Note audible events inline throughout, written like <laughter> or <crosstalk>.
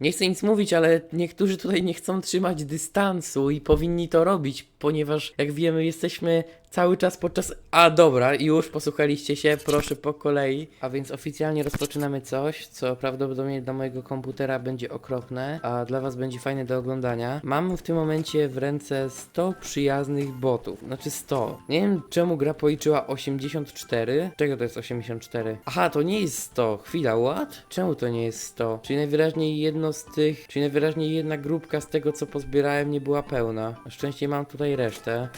Nie chcę nic mówić, ale niektórzy tutaj nie chcą trzymać dystansu i powinni to robić, ponieważ jak wiemy, jesteśmy cały czas podczas. A dobra, już posłuchaliście się, proszę po kolei. A więc oficjalnie rozpoczynamy coś, co prawdopodobnie dla mojego komputera będzie okropne, a dla Was będzie fajne do oglądania. Mam w tym momencie w ręce 100 przyjaznych botów. Znaczy 100. Nie wiem czemu gra policzyła 84. Czego to jest 84? Aha, to nie jest 100. Chwila, what? Czemu to nie jest 100? Czyli najwyraźniej jedno z tych, czyli najwyraźniej jedna grupka z tego co pozbierałem nie była pełna. Na szczęście mam tutaj resztę.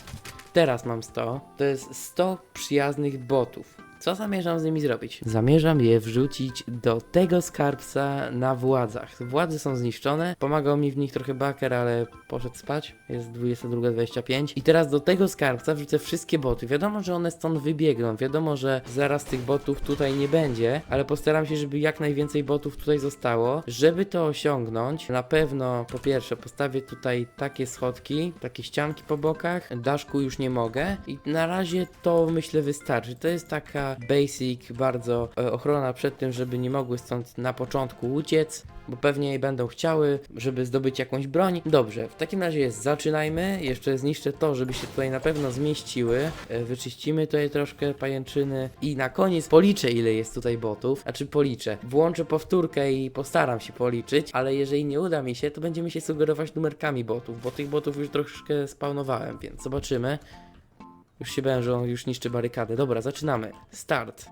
Teraz mam 100. To jest 100 przyjaznych botów. Co zamierzam z nimi zrobić? Zamierzam je wrzucić do tego skarbca na władzach. Władze są zniszczone. Pomagał mi w nich trochę baker, ale poszedł spać. Jest 22.25. I teraz do tego skarbca wrzucę wszystkie boty. Wiadomo, że one stąd wybiegną. Wiadomo, że zaraz tych botów tutaj nie będzie, ale postaram się, żeby jak najwięcej botów tutaj zostało. Żeby to osiągnąć, na pewno po pierwsze postawię tutaj takie schodki, takie ścianki po bokach. Daszku już nie mogę. I na razie to myślę wystarczy. To jest taka basic, bardzo e, ochrona przed tym, żeby nie mogły stąd na początku uciec, bo pewnie będą chciały, żeby zdobyć jakąś broń. Dobrze, w takim razie zaczynajmy. Jeszcze zniszczę to, żeby się tutaj na pewno zmieściły. E, Wyczyścimy tutaj troszkę pajęczyny i na koniec policzę ile jest tutaj botów. Znaczy policzę. Włączę powtórkę i postaram się policzyć, ale jeżeli nie uda mi się, to będziemy się sugerować numerkami botów, bo tych botów już troszkę spawnowałem, więc zobaczymy. Już się bałem, że on już niszczy barykadę. Dobra, zaczynamy. Start.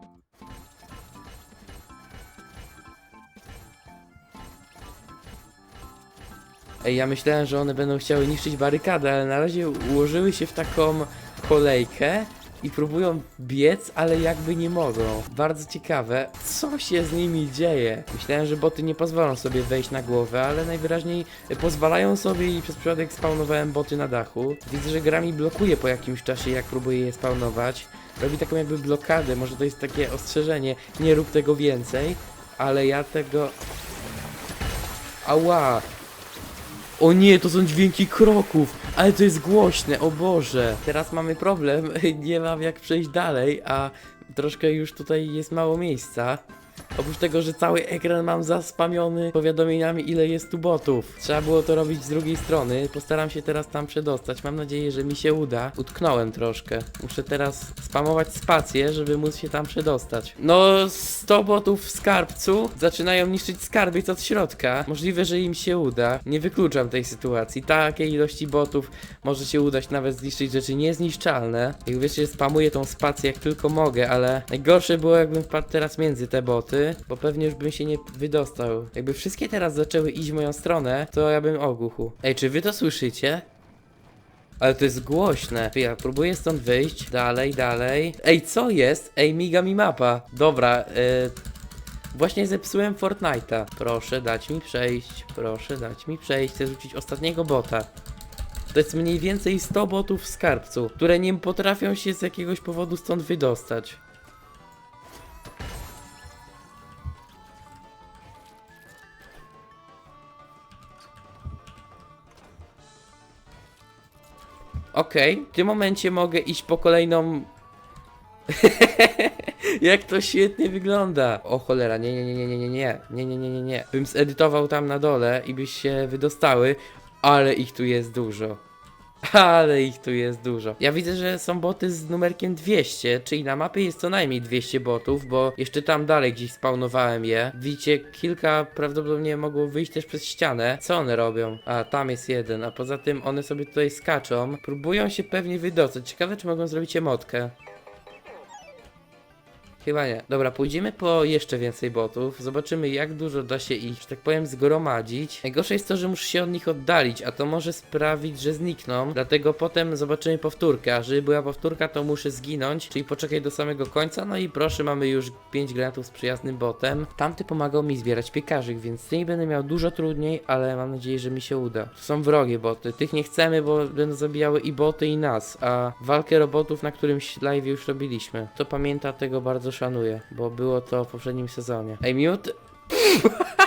Ej, ja myślałem, że one będą chciały niszczyć barykadę, ale na razie ułożyły się w taką kolejkę i próbują biec, ale jakby nie mogą. Bardzo ciekawe, co się z nimi dzieje. Myślałem, że boty nie pozwolą sobie wejść na głowę, ale najwyraźniej pozwalają sobie i przez przypadek spawnowałem boty na dachu. Widzę, że gra mi blokuje po jakimś czasie, jak próbuję je spawnować. Robi taką jakby blokadę, może to jest takie ostrzeżenie, nie rób tego więcej, ale ja tego... Ała! O nie, to są dźwięki kroków, ale to jest głośne, o Boże. Teraz mamy problem, <laughs> nie mam jak przejść dalej, a troszkę już tutaj jest mało miejsca. Oprócz tego, że cały ekran mam zaspamiony powiadomieniami, ile jest tu botów. Trzeba było to robić z drugiej strony. Postaram się teraz tam przedostać. Mam nadzieję, że mi się uda. Utknąłem troszkę. Muszę teraz spamować spację, żeby móc się tam przedostać. No, 100 botów w skarbcu zaczynają niszczyć skarbiec od środka. Możliwe, że im się uda. Nie wykluczam tej sytuacji. Takiej ilości botów może się udać nawet zniszczyć rzeczy niezniszczalne. Jak wiecie, spamuję tą spację jak tylko mogę, ale najgorsze było jakbym wpadł teraz między te boty, bo pewnie już bym się nie wydostał. Jakby wszystkie teraz zaczęły iść w moją stronę, to ja bym ogłuchł. Ej, czy wy to słyszycie? Ale to jest głośne. Ja próbuję stąd wyjść. Dalej, dalej. Ej, co jest? Ej, miga mi mapa. Dobra, yy, Właśnie zepsułem Fortnite'a. Proszę dać mi przejść. Proszę dać mi przejść. Chcę rzucić ostatniego bota. To jest mniej więcej 100 botów w skarbcu, które nie potrafią się z jakiegoś powodu stąd wydostać. Okej, w tym momencie mogę iść po kolejną. Jak to świetnie wygląda! O cholera, nie, nie, nie, nie, nie, nie, nie, nie, nie, nie, nie. Bym zedytował tam na dole i byś się wydostały, ale ich tu jest dużo. Ale ich tu jest dużo. Ja widzę, że są boty z numerkiem 200, czyli na mapie jest co najmniej 200 botów, bo jeszcze tam dalej gdzieś spawnowałem je. Widzicie, kilka prawdopodobnie mogło wyjść też przez ścianę. Co one robią? A, tam jest jeden, a poza tym one sobie tutaj skaczą. Próbują się pewnie wydostać. Ciekawe, czy mogą zrobić emotkę. Chyba nie. Dobra, pójdziemy po jeszcze więcej botów. Zobaczymy, jak dużo da się ich, że tak powiem, zgromadzić. Najgorsze jest to, że muszę się od nich oddalić, a to może sprawić, że znikną. Dlatego potem zobaczymy powtórkę. A żeby była powtórka, to muszę zginąć, czyli poczekaj do samego końca. No i proszę, mamy już 5 granatów z przyjaznym botem. Tamty pomagał mi zbierać piekarzy, więc z tymi będę miał dużo trudniej, ale mam nadzieję, że mi się uda. To są wrogie boty. Tych nie chcemy, bo będą zabijały i boty, i nas. A walkę robotów na którymś live już robiliśmy. To pamięta, tego bardzo szanuję, bo było to w poprzednim sezonie. Ej, miód. <laughs>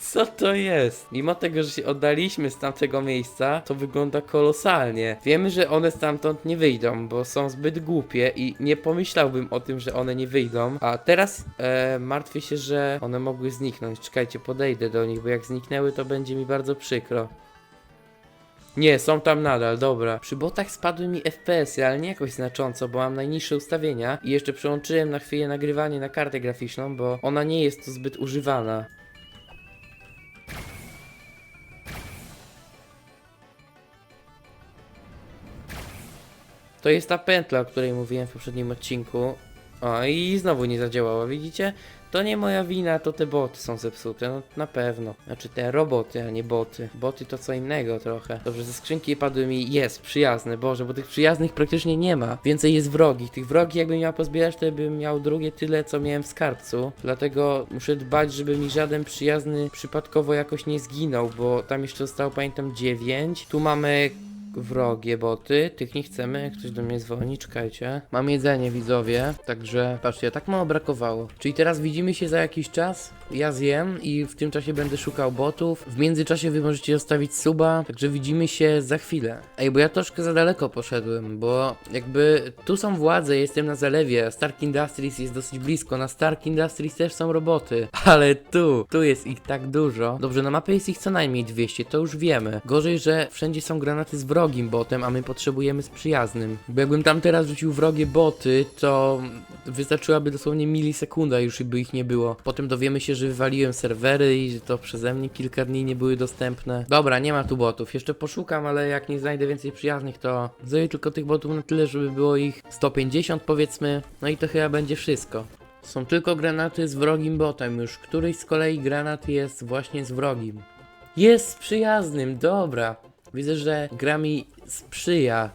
Co to jest? Mimo tego, że się oddaliśmy z tamtego miejsca, to wygląda kolosalnie. Wiemy, że one stamtąd nie wyjdą, bo są zbyt głupie i nie pomyślałbym o tym, że one nie wyjdą. A teraz e, martwię się, że one mogły zniknąć. Czekajcie, podejdę do nich, bo jak zniknęły, to będzie mi bardzo przykro. Nie, są tam nadal, dobra. Przy botach spadły mi FPS-y, ale nie jakoś znacząco, bo mam najniższe ustawienia i jeszcze przełączyłem na chwilę nagrywanie na kartę graficzną, bo ona nie jest tu zbyt używana. To jest ta pętla, o której mówiłem w poprzednim odcinku. O, i znowu nie zadziałała, widzicie? To nie moja wina, to te boty są zepsute, no na pewno. Znaczy te roboty, a nie boty. Boty to co innego trochę. Dobrze, ze skrzynki padły mi, jest, przyjazne, boże, bo tych przyjaznych praktycznie nie ma. Więcej jest wrogich. Tych wrogi jakbym miał pozbierać, to bym miał drugie tyle, co miałem w skarbcu. Dlatego muszę dbać, żeby mi żaden przyjazny przypadkowo jakoś nie zginął, bo tam jeszcze zostało, pamiętam, 9. Tu mamy wrogie boty, tych nie chcemy, jak ktoś do mnie dzwoni, czekajcie. Mam jedzenie, widzowie, także patrzcie, tak mało brakowało. Czyli teraz widzimy się za jakiś czas, ja zjem i w tym czasie będę szukał botów. W międzyczasie wy możecie zostawić suba, także widzimy się za chwilę. Ej, bo ja troszkę za daleko poszedłem, bo jakby tu są władze, jestem na zalewie, Stark Industries jest dosyć blisko, na Stark Industries też są roboty, <laughs> ale tu, tu jest ich tak dużo. Dobrze, na mapie jest ich co najmniej 200, to już wiemy. Gorzej, że wszędzie są granaty z wrogim botem, a my potrzebujemy z przyjaznym. Bo jakbym tam teraz rzucił wrogie boty, to wystarczyłaby dosłownie milisekunda już by ich nie było. Potem dowiemy się, że wywaliłem serwery i że to przeze mnie kilka dni nie były dostępne. Dobra, nie ma tu botów. Jeszcze poszukam, ale jak nie znajdę więcej przyjaznych, to zrobię tylko tych botów na tyle, żeby było ich 150 powiedzmy. No i to chyba będzie wszystko. Są tylko granaty z wrogim botem już. Któryś z kolei granat jest właśnie z wrogim. Jest z przyjaznym, dobra. Widzę, że gra mi sprzyja.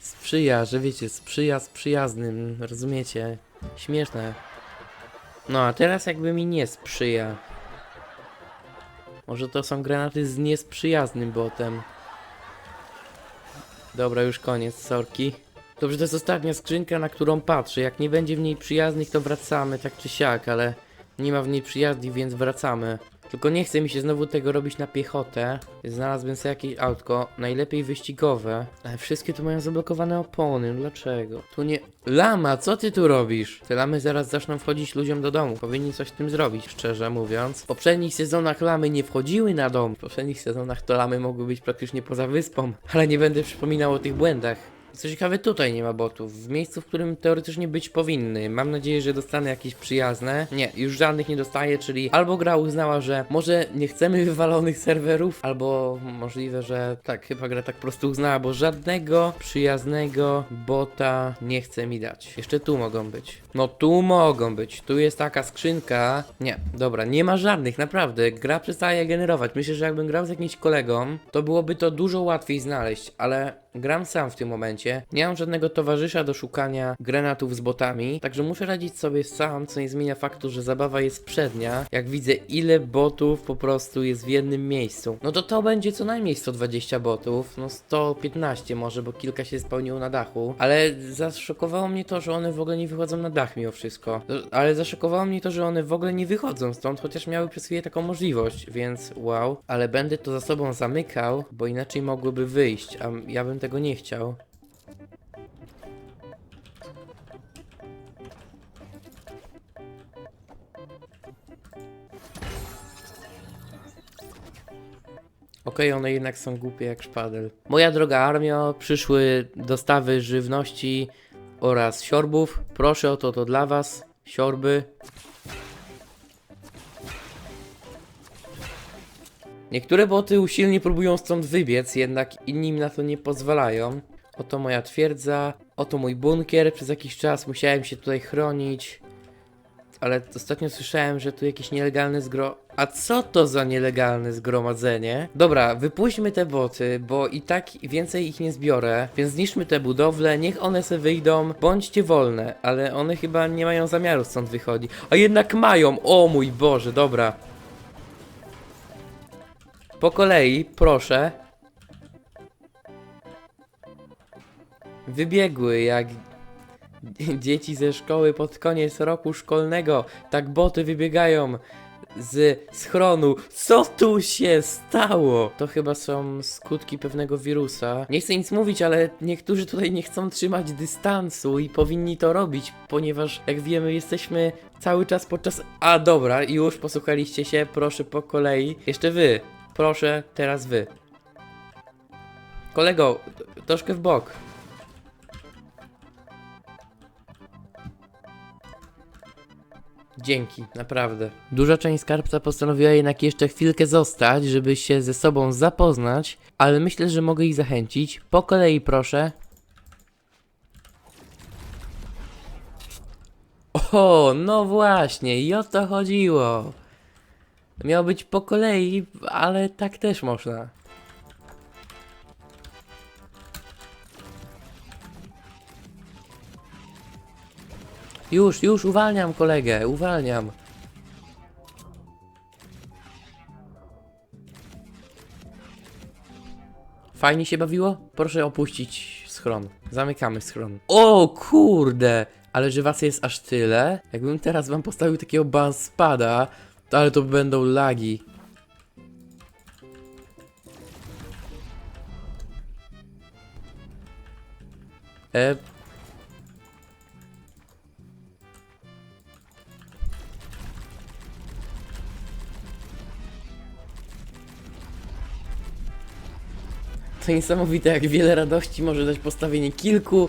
Sprzyja, że wiecie, sprzyja z przyjaznym, rozumiecie? Śmieszne. No a teraz jakby mi nie sprzyja. Może to są granaty z niesprzyjaznym botem. Dobra, już koniec, sorki. Dobrze, to jest ostatnia skrzynka, na którą patrzę. Jak nie będzie w niej przyjaznych, to wracamy, tak czy siak, ale nie ma w niej przyjaznych, więc wracamy. Tylko nie chce mi się znowu tego robić na piechotę. Znalazłem sobie jakieś autko, najlepiej wyścigowe. Ale wszystkie tu mają zablokowane opony, dlaczego? Tu nie... Lama, co ty tu robisz? Te lamy zaraz zaczną wchodzić ludziom do domu. Powinni coś z tym zrobić, szczerze mówiąc. W poprzednich sezonach lamy nie wchodziły na dom. W poprzednich sezonach to lamy mogły być praktycznie poza wyspą. Ale nie będę przypominał o tych błędach. Co ciekawe, tutaj nie ma botów. W miejscu, w którym teoretycznie być powinny. Mam nadzieję, że dostanę jakieś przyjazne. Nie, już żadnych nie dostaję, czyli albo gra uznała, że może nie chcemy <laughs> wywalonych serwerów, albo możliwe, że tak, chyba gra tak po prostu uznała, bo żadnego przyjaznego bota nie chce mi dać. Jeszcze tu mogą być. No tu mogą być. Tu jest taka skrzynka. Nie, dobra, nie ma żadnych, naprawdę. Gra przestaje generować. Myślę, że jakbym grał z jakimś kolegą, to byłoby to dużo łatwiej znaleźć, ale gram sam w tym momencie. Nie mam żadnego towarzysza do szukania granatów z botami, także muszę radzić sobie sam, co nie zmienia faktu, że zabawa jest przednia. Jak widzę, ile botów po prostu jest w jednym miejscu. No to to będzie co najmniej 120 botów, no 115 może, bo kilka się spełniło na dachu. Ale zaszokowało mnie to, że one w ogóle nie wychodzą na dach mimo wszystko. Ale zaszokowało mnie to, że one w ogóle nie wychodzą stąd, chociaż miały przez chwilę taką możliwość, więc wow. Ale będę to za sobą zamykał, bo inaczej mogłyby wyjść, a ja bym tego nie chciał. Okej, one jednak są głupie jak szpadel. Moja droga armio, przyszły dostawy żywności oraz siorbów. Proszę o to, to dla was. Siorby. Niektóre boty usilnie próbują stąd wybiec, jednak inni im na to nie pozwalają. Oto moja twierdza, oto mój bunkier. Przez jakiś czas musiałem się tutaj chronić. Ale ostatnio słyszałem, że tu jakieś nielegalne zgro... A co to za nielegalne zgromadzenie? Dobra, wypuśćmy te boty, bo i tak więcej ich nie zbiorę, więc zniszczmy te budowle, niech one se wyjdą, bądźcie wolne, ale one chyba nie mają zamiaru stąd wychodzić. A jednak mają, o mój Boże, dobra. Po kolei, proszę. Wybiegły jak <laughs> dzieci ze szkoły pod koniec roku szkolnego. Tak boty wybiegają z schronu. Co tu się stało? To chyba są skutki pewnego wirusa. Nie chcę nic mówić, ale niektórzy tutaj nie chcą trzymać dystansu i powinni to robić, ponieważ jak wiemy, jesteśmy cały czas podczas. A dobra, już posłuchaliście się, proszę po kolei. Jeszcze wy, proszę, teraz wy. Kolego, troszkę w bok. Dzięki, naprawdę. Duża część skarbca postanowiła jednak jeszcze chwilkę zostać, żeby się ze sobą zapoznać, ale myślę, że mogę ich zachęcić. Po kolei proszę. O, no właśnie, i o to chodziło. Miało być po kolei, ale tak też można. Już, już, uwalniam kolegę, uwalniam. Fajnie się bawiło? Proszę opuścić schron. Zamykamy schron. O kurde! Ale że was jest aż tyle? Jakbym teraz wam postawił takiego banspada, ale to będą lagi. E, To niesamowite, jak wiele radości może dać postawienie kilku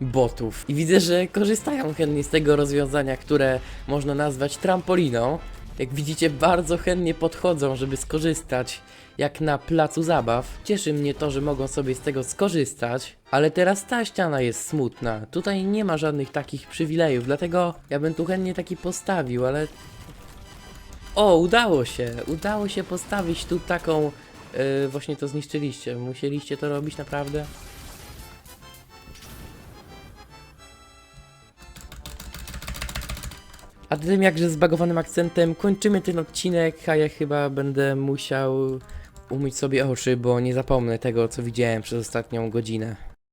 botów. I widzę, że korzystają chętnie z tego rozwiązania, które można nazwać trampoliną. Jak widzicie, bardzo chętnie podchodzą, żeby skorzystać, jak na placu zabaw. Cieszy mnie to, że mogą sobie z tego skorzystać, ale teraz ta ściana jest smutna. Tutaj nie ma żadnych takich przywilejów, dlatego ja bym tu chętnie taki postawił, ale o, udało się! Udało się postawić tu taką. Yy, właśnie to zniszczyliście. Musieliście to robić naprawdę? A tym jakże zbagowanym akcentem kończymy ten odcinek, a ja chyba będę musiał umyć sobie oczy, bo nie zapomnę tego, co widziałem przez ostatnią godzinę.